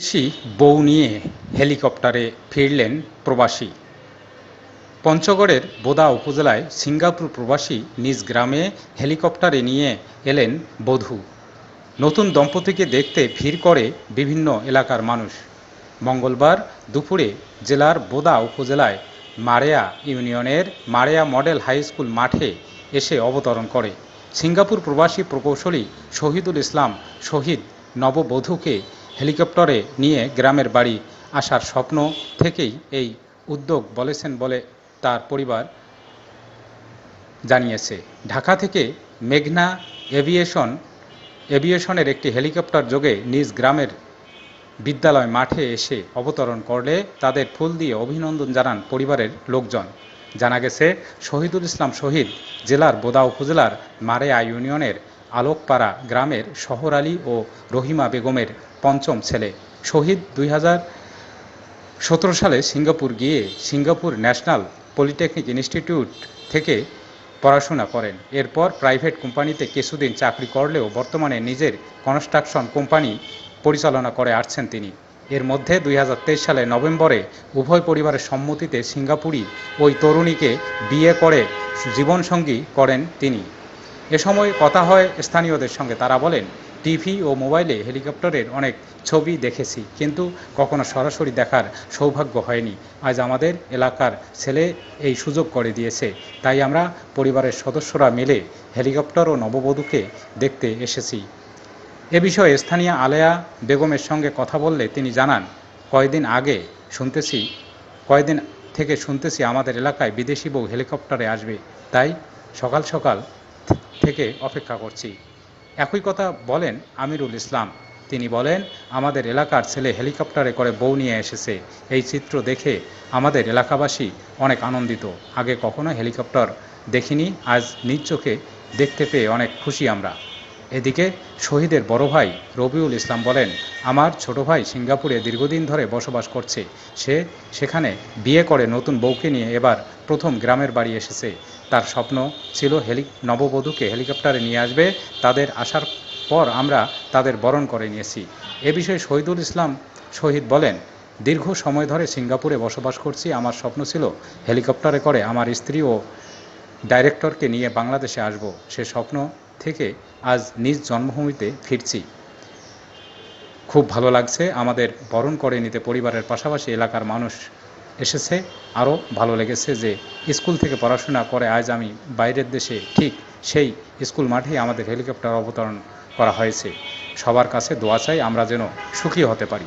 বিদেশি বউ নিয়ে হেলিকপ্টারে ফিরলেন প্রবাসী। পঞ্চগড়ের বোদা উপজেলায় সিঙ্গাপুর প্রবাসী নিজ গ্রামে হেলিকপ্টারে নিয়ে এলেন বধূ। নতুন দম্পতিকে দেখতে ভিড় করে বিভিন্ন এলাকার মানুষ। মঙ্গলবার দুপুরে জেলার বোদা উপজেলায় মারেয়া ইউনিয়নের মারেয়া মডেল হাই স্কুল মাঠে এসে অবতরণ করে। সিঙ্গাপুর প্রবাসী প্রকৌশলী শহীদুল ইসলাম শহীদ নববধূকে হেলিকপ্টারে নিয়ে গ্রামের বাড়ি আসার স্বপ্ন থেকেই এই উদ্যোগ বলেছেন বলে তার পরিবার জানিয়েছে। ঢাকা থেকে মেঘনা এভিয়েশন, এভিয়েশনের একটি হেলিকপ্টার যোগে নিজ গ্রামের বিদ্যালয় মাঠে এসে অবতরণ করলে তাদের ফুল দিয়ে অভিনন্দন জানান পরিবারের লোকজন। জানা গেছে, শহীদুল ইসলাম শহীদ জেলার বোদা উপজেলার মারেয়া ইউনিয়নের আলোকপাড়া গ্রামের শহর আলী ও রহিমা বেগমের পঞ্চম ছেলে। শহীদ দুই হাজার সতেরো সালে সিঙ্গাপুর গিয়ে সিঙ্গাপুর ন্যাশনাল পলিটেকনিক ইনস্টিটিউট থেকে পড়াশোনা করেন। এরপর প্রাইভেট কোম্পানিতে কিছুদিন চাকরি করলেও বর্তমানে নিজের কনস্ট্রাকশন কোম্পানি পরিচালনা করে আসছেন তিনি। এর মধ্যে দুই হাজার তেইশ সালে নভেম্বরে উভয় পরিবারের সম্মতিতে সিঙ্গাপুরি ওই তরুণীকে বিয়ে করে জীবনসঙ্গী করেন তিনি। এ সময় কথা হয় স্থানীয়দের সঙ্গে। তারা বলেন, টিভি ও মোবাইলে হেলিকপ্টারের অনেক ছবি দেখেছি, কিন্তু কখনো সরাসরি দেখার সৌভাগ্য হয়নি। আজ আমাদের এলাকার ছেলে এই সুযোগ করে দিয়েছে। তাই আমরা পরিবারের সদস্যরা মিলে হেলিকপ্টার ও নববধূকে দেখতে এসেছি। এ বিষয়ে স্থানীয় আলেয়া বেগমের সঙ্গে কথা বললে তিনি জানান কয়েকদিন আগে শুনতেছি কয়েকদিন থেকে শুনতেছি আমাদের এলাকায় বিদেশি বউ হেলিকপ্টারে আসবে। তাই সকাল সকাল থেকে অপেক্ষা করছি। একই কথা বলেন আমিরুল ইসলাম। তিনি বলেন, আমাদের এলাকার ছেলে হেলিকপ্টারে করে বউ নিয়ে এসেছে। এই চিত্র দেখে আমাদের এলাকাবাসী অনেক আনন্দিত। আগে কখনো হেলিকপ্টার দেখিনি, আজ নিজ চোখে দেখতে পেয়ে অনেক খুশি আমরা। এদিকে শহীদের বড় ভাই রবিউল ইসলাম বলেন, আমার ছোট ভাই সিঙ্গাপুরে দীর্ঘদিন ধরে বসবাস করছে। সে সেখানে বিয়ে করে নতুন বউকে নিয়ে এবার প্রথম গ্রামের বাড়ি এসেছে। তার স্বপ্ন ছিল হেলি নববধূকে হেলিকপ্টারে নিয়ে আসবে। তাদের আসার পর আমরা তাদের বরণ করে নিয়েছি। এ বিষয়ে শহীদুল ইসলাম শহীদ বলেন, দীর্ঘ সময় ধরে সিঙ্গাপুরে বসবাস করছি। আমার স্বপ্ন ছিল হেলিকপ্টারে করে আমার স্ত্রী ও ডাইরেক্টরকে নিয়ে বাংলাদেশে আসব। সে স্বপ্ন থেকে আজ নিজ জন্মভূমিতে ফিরছি। খুব ভালো লাগছে আমাদের বরণ করে নিতে। পরিবারের পাশাপাশি এলাকার মানুষ এসেছে। আরও ভালো লেগেছে যে স্কুল থেকে পড়াশোনা করে আজ আমি বাইরের দেশে ঠিক সেই স্কুল মাঠেই আমাদের হেলিকপ্টার অবতরণ করা হয়েছে। সবার কাছে দোয়া চাই আমরা যেন সুখী হতে পারি।